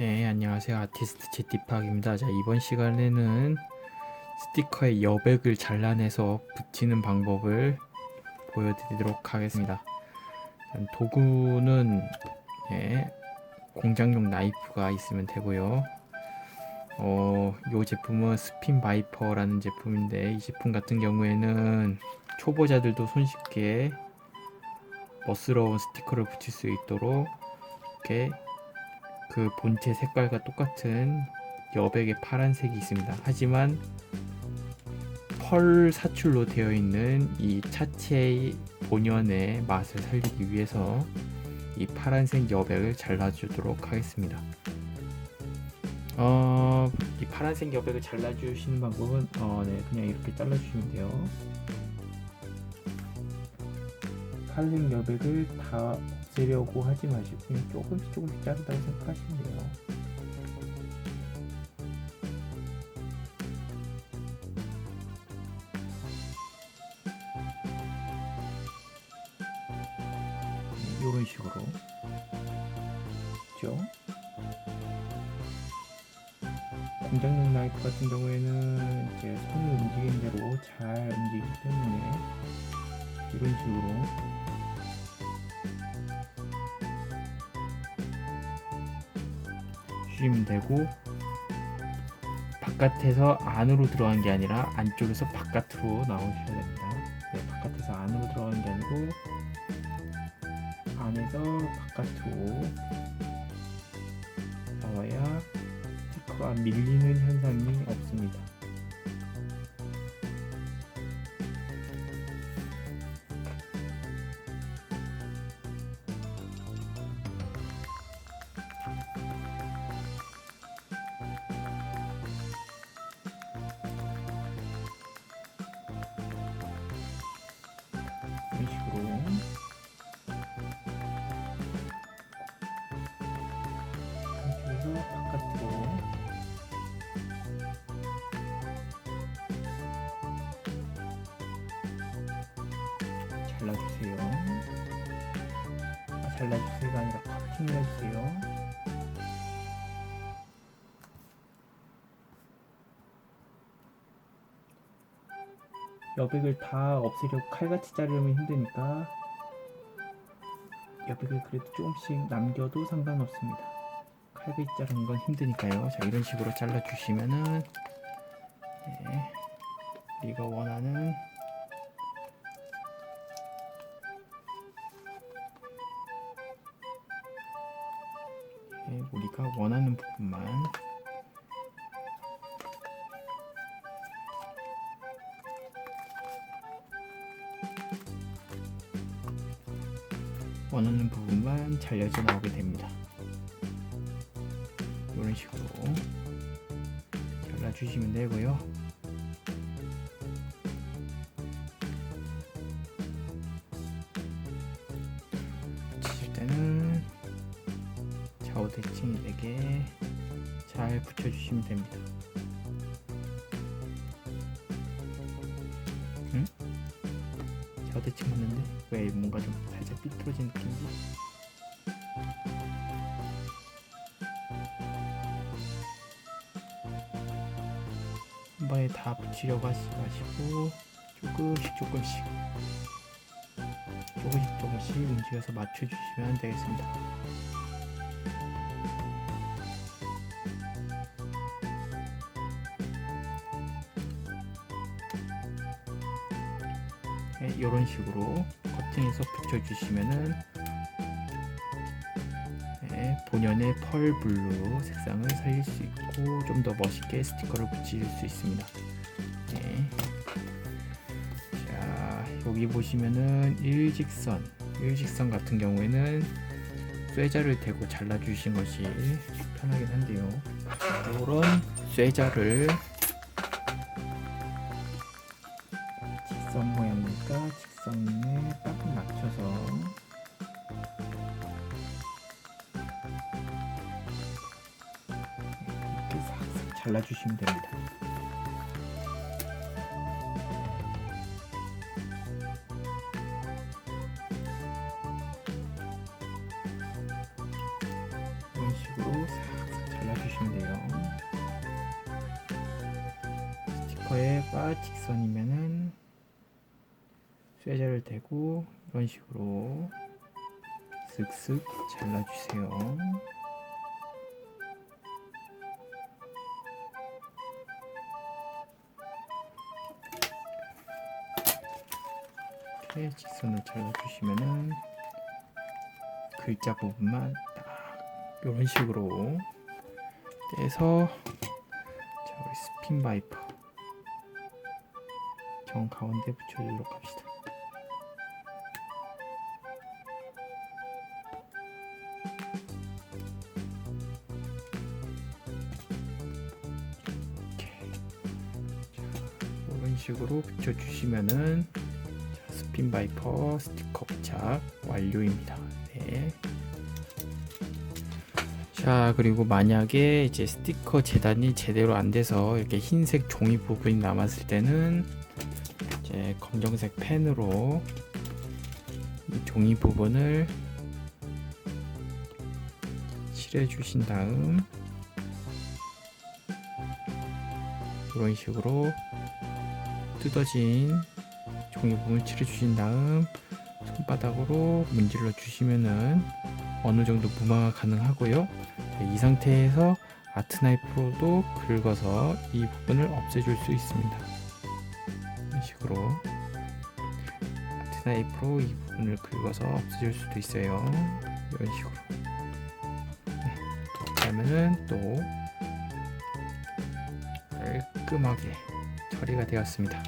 네, 안녕하세요. 아티스트 제티팍입니다. 자, 이번 시간에는 스티커의 여백을 잘라내서 붙이는 방법을 보여드리도록 하겠습니다. 음, 도구는 예, 공장용 나이프가 있으면 되고요. 어, 이 제품은 스핀 바이퍼라는 제품인데 이 제품 같은 경우에는 초보자들도 손쉽게 멋스러운 스티커를 붙일 수 있도록 이렇게 그 본체 색깔과 똑같은 여백의 파란색이 있습니다. 하지만 펄 사출로 되어 있는 이 차체의 본연의 맛을 살리기 위해서 이 파란색 여백을 잘라주도록 하겠습니다. 어, 이 파란색 여백을 잘라주시는 방법은 어, 네, 그냥 이렇게 잘라주시면 돼요. 파란색 여백을 다 없애려고 하지 마시고 그냥 조금씩 조금씩 자른다고 생각하시면 돼요. 이런 식으로 그죠? 공장용 나이프 같은 경우에는 이제 손을 움직이는 대로 잘 움직이기 때문에 이런 식으로 주시면 되고 바깥에서 안으로 들어간 게 아니라 안쪽에서 바깥으로 나오셔야 됩니다. 네, 바깥에서 안으로 들어간 게 아니고 안에서 바깥으로 나와야 스티커가 밀리는 현상이 없습니다. 이런 식으로 한쪽에서 바깥으로 잘라주세요. 아, 잘라주세요가 아니라 커팅을 해주세요. 여백을 다 없애려고 칼같이 자르려면 힘드니까 여백을 그래도 조금씩 남겨도 상관없습니다. 칼같이 자르는 건 힘드니까요. 자 이런 식으로 잘라주시면은 네, 우리가 원하는 네, 우리가 원하는 부분만 원하는 부분만 잘려져 나오게 됩니다. 이런 식으로 잘라주시면 되고요. 붙이실 때는 좌우 대칭이 되게 잘 붙여주시면 됩니다. 대칭 맞는데 왜 뭔가 좀 살짝 삐뚤어진 느낌이지? 한 번에 다 붙이려고 하지 마시고 조금씩 조금씩 조금씩 조금씩 움직여서 맞춰주시면 되겠습니다. 이런 식으로 커팅해서 붙여주시면은 네, 본연의 펄 블루 색상을 살릴 수 있고 좀 더 멋있게 스티커를 붙일 수 있습니다. 네. 자 여기 보시면은 일직선 일직선 같은 경우에는 쇠자를 대고 잘라주신 것이 편하긴 한데요. 이런 쇠자를 직선 모양 이니까 직선에 딱 맞춰서 이렇게 싹싹 잘라주시면 됩니다. 이런 식으로 싹싹 주시면 돼요. 스티커에 바 직선이면은 쇠자를 대고 이런 식으로 쓱쓱 잘라주세요. 이렇게 직선을 잘라주시면은 글자 부분만 딱 이런 식으로 떼서 자 우리 스핀 바이퍼 정 가운데 붙여주도록 합시다. 식으로 붙여주시면은 자, 스핀 바이퍼 스티커 부착 완료입니다. 네. 자 그리고 만약에 이제 스티커 재단이 제대로 안 돼서 이렇게 흰색 종이 부분이 남았을 때는 이제 검정색 펜으로 이 종이 부분을 칠해 주신 다음 이런 식으로 뜯어진 종이 부분을 칠해 주신 다음 손바닥으로 문질러 주시면은 어느 정도 무마가 가능하고요. 자, 이 상태에서 아트 나이프로도 긁어서 이 부분을 없애줄 수 있습니다. 이런 식으로 아트 나이프로 이 부분을 긁어서 없애줄 수도 있어요. 이런 식으로. 네. 그러면은 또 깔끔하게 처리가 되었습니다.